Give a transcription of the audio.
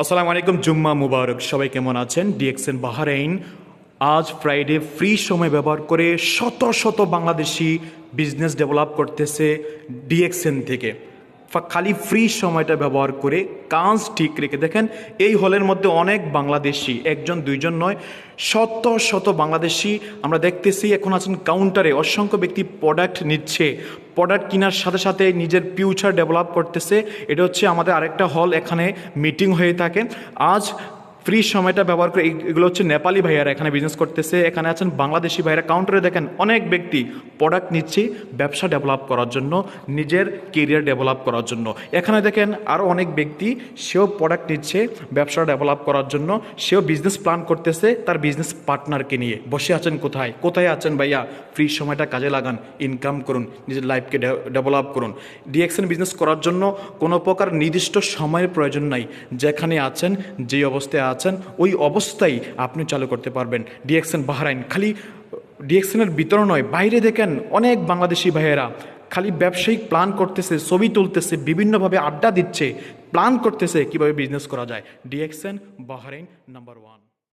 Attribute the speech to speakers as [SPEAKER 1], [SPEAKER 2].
[SPEAKER 1] আসসালামু আলাইকুম, জুম্মা মুবারক। সবাই কেমন আছেন? ডিএক্সএন বাহারাইন। আজ ফ্রাইডে ফ্রি সময় ব্যবহার করে শত শত বাংলাদেশি বিজনেস ডেভেলপ করতেছে ডিএক্সএন থেকে। খালি ফ্রি সময়টা ব্যবহার করে কাজ ঠিক রেখে, দেখেন এই হলের মধ্যে অনেক বাংলাদেশি, একজন, দুইজন নয়, শত শত বাংলাদেশি আমরা দেখতেছি এখন আছেন কাউন্টারে অসংখ্য ব্যক্তি প্রোডাক্ট নিচ্ছে প্রোডাক্ট কেনার সাথে সাথে নিজের ফিউচার ডেভেলপ করতেছে। এটা হচ্ছে আমাদের আরেকটা হল এখানে মিটিং হয়ে থাকে। আজ ফ্রি সময়টা ব্যবহার করে এগুলো হচ্ছে নেপালি ভাইয়ারা এখানে বিজনেস করতেছে। এখানে আছেন বাংলাদেশি ভাইয়ারা। কাউন্টারে দেখেন অনেক ব্যক্তি প্রোডাক্ট নিচ্ছে ব্যবসা ডেভেলপ করার জন্য, নিজের কেরিয়ার ডেভেলপ করার জন্য। এখানে দেখেন আরও অনেক ব্যক্তি, সেও প্রোডাক্ট নিচ্ছে ব্যবসা ডেভেলপ করার জন্য, সেও বিজনেস প্ল্যান করতেছে তার বিজনেস পার্টনারকে নিয়ে। বসে আছেন কোথায়? কোথায় আছেন ভাইয়া? ফ্রি সময়টা কাজে লাগান ইনকাম করুন, নিজের লাইফকে ডেভেলপ করুন। ডিএক্সএন বিজনেস করার জন্য কোনো প্রকার নির্দিষ্ট সময়ের প্রয়োজন নাই। যেখানে আছেন যে অবস্থায় আছেন, ওই অবস্থায় আপনি চালু করতে পারবেন। ডিএক্সএন বাহরাইন, খালি, ডিএক্সএনের বিতরণ নয়, বাইরে দেখেন অনেক বাংলাদেশি ভাইয়েরা খালি ব্যবসায়িক প্ল্যান করতেছে, ছবি তুলতেছে, বিভিন্নভাবে আড্ডা দিচ্ছে, প্ল্যান করতেছে কীভাবে বিজনেস করা যায়। DXN Bahrain number one